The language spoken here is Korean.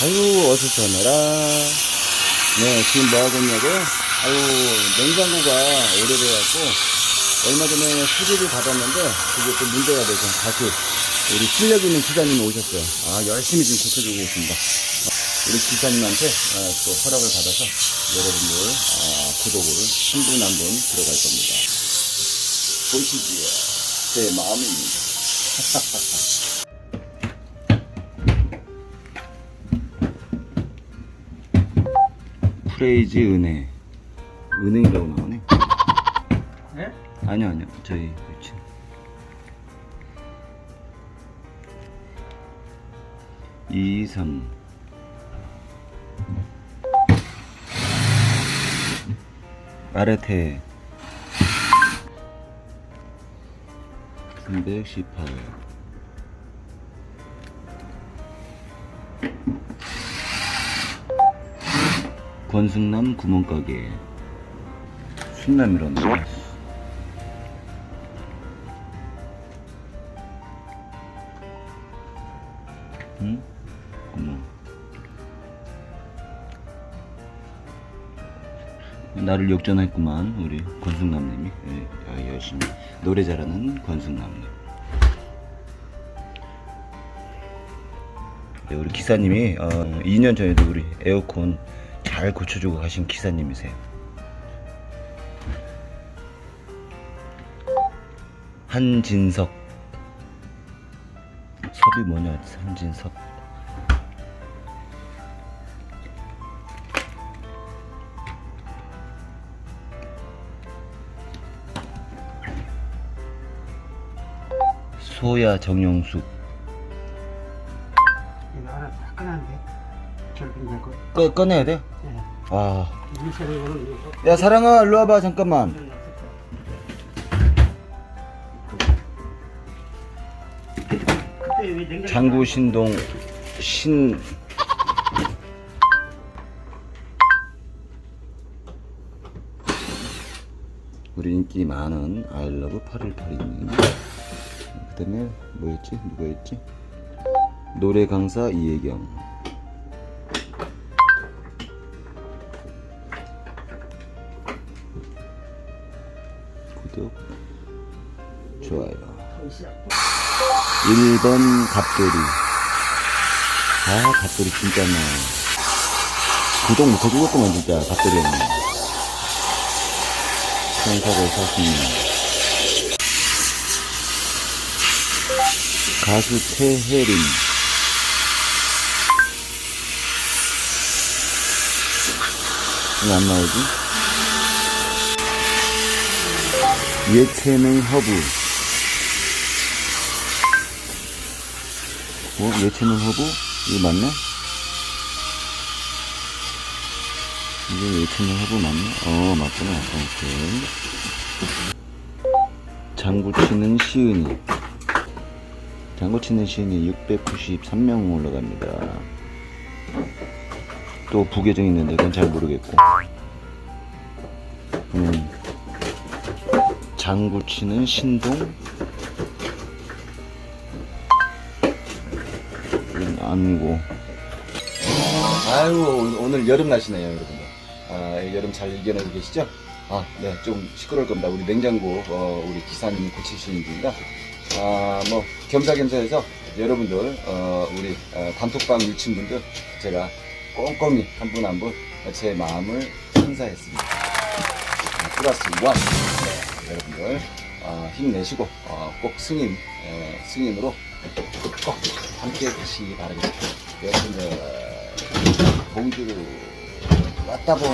아유, 어서 전화라. 네, 지금 뭐 하고 있냐고요? 아유, 냉장고가 오래돼갖고, 얼마 전에 수리를 받았는데, 그게 또 문제가 돼서 다시 우리 실력 있는 기사님이 오셨어요. 아, 열심히 지금 고쳐주고 계십니다. 우리 기사님한테 아, 또 허락을 받아서 여러분들 아, 구독을 한 분 한 분 들어갈 겁니다. 보시지요. 제 마음입니다. 프레이즈 은혜. 은행이라고 나오네. 네? 아니요, 아니요. 저희 그치. 이삼 아레테 318 권승남 구멍가게. 순남이라는 응? 어머. 나를 역전했구만 우리 권승남님이. 예, 아, 열심히. 노래 잘하는 권승남님. 네, 우리 기사님이 어, 2년 전에도 우리 에어컨 잘 고쳐주고 가신 기사님이세요. 한진석. 섭이 뭐냐 한진석. 소야 정영숙 내고 꺼, 꺼내야 돼? 네. 아. 이거 야 사랑아 일로 와봐 잠깐만 그때 왜 냉장고 장구 신동 신 우리 인기 많은 아이러브 8182님 그 다음에 뭐였지? 누가 있지? 노래 강사 이혜경 구독 좋아요. 1번 갑돌이. 아 갑돌이 진짜 나 구독 못해주겠구만 진짜 갑돌이 형님. 천사를 사십니다. 가수 최혜림 왜 안 나오지? 예체능 허브 어? 예체능 허브? 이거 맞나? 이게 예체능 허브 맞나? 어 맞구나 오케이 장구치는 시은이 장구치는 시은이 693명 올라갑니다 또 부계정 있는데 그건 잘 모르겠고 음. 장구치는 신동 아니고 아유 오늘 여름 날씨네요 여러분들 아, 이 여름 잘 이겨내고 계시죠? 아, 네, 좀 시끄러울 겁니다. 우리 냉장고, 어, 우리 기사님이 고치시는 중이라, 아, 뭐, 겸사겸사 해서 여러분들, 어, 우리, 어, 단톡방 유친분들, 제가 꼼꼼히 한 분 한 분 제 마음을 선사했습니다. 아, 플러스 원. 네, 여러분들, 어, 힘내시고, 어, 꼭 승인, 에, 승인으로 꼭 함께 하시기 바라겠습니다. 여러분들, 봉주루 왔다 봉.